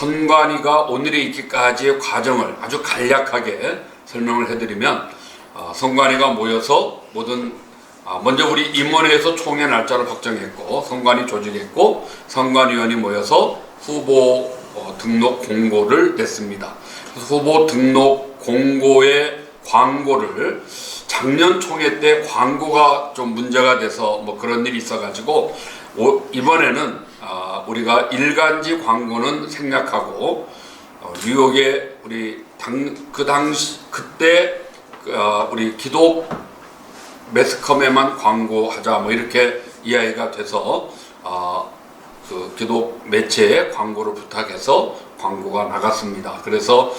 선관위가 오늘에 있기까지의 과정을 아주 간략하게 설명을 해드리면 어, 선관위가 모여서 모든 아, 먼저 우리 임원회에서 총회 날짜를 확정했고 선관위 조직했고 선관위원이 모여서 후보 어, 등록 공고를 냈습니다. 후보 등록 공고의 광고를 작년 총회 때 광고가 좀 문제가 돼서 뭐 그런 일이 있어가지고 오- 이번에는 아, 우리가 일간지 광고는 생략하고 어, 뉴욕에 우리 당 그 당시 그때 그, 아, 우리 기독 매스컴에만 광고하자 뭐 이렇게 이야기가 돼서 아, 그 기독 매체에 광고를 부탁해서 광고가 나갔습니다. 그래서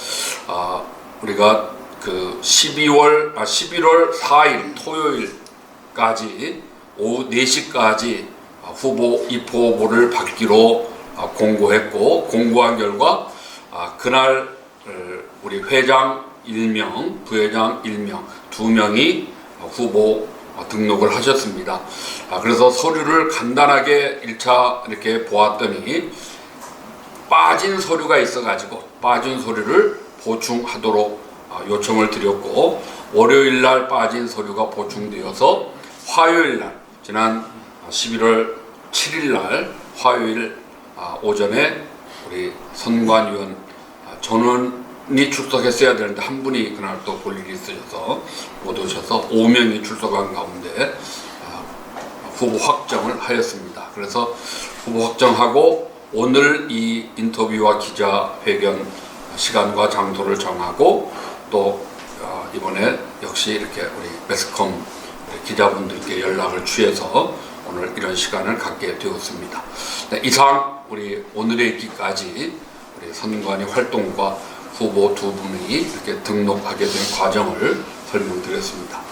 아, 우리가 그 12월 아 11월 4일 토요일까지 오후 4시까지 후보 입후보를 받기로 아, 공고했고 공고한 결과 아, 그날 어, 우리 회장 1명, 부회장 1명, 두 명이 후보 어, 등록을 하셨습니다. 아, 그래서 서류를 간단하게 1차 이렇게 보았더니 빠진 서류가 있어가지고 빠진 서류를 보충하도록 아, 요청을 드렸고 월요일 날 빠진 서류가 보충되어서 화요일 날 지난 11월 7일 날 화요일 아, 오전에 우리 선관위원 아, 전원이 출석했어야 되는데 한 분이 그날 또 볼 일이 있으셔서 못 오셔서 5명이 출석한 가운데 아, 후보 확정을 하였습니다. 그래서 후보 확정하고 오늘 이 인터뷰와 기자회견 시간과 장소를 정하고 또 어, 이번에 역시 이렇게 우리 매스컴 기자분들께 연락을 취해서 이런 시간을 갖게 되었습니다. 네, 이상 우리 오늘에 있기까지 우리 선관위 활동과 후보 두 분이 이렇게 등록하게 된 과정을 설명드렸습니다.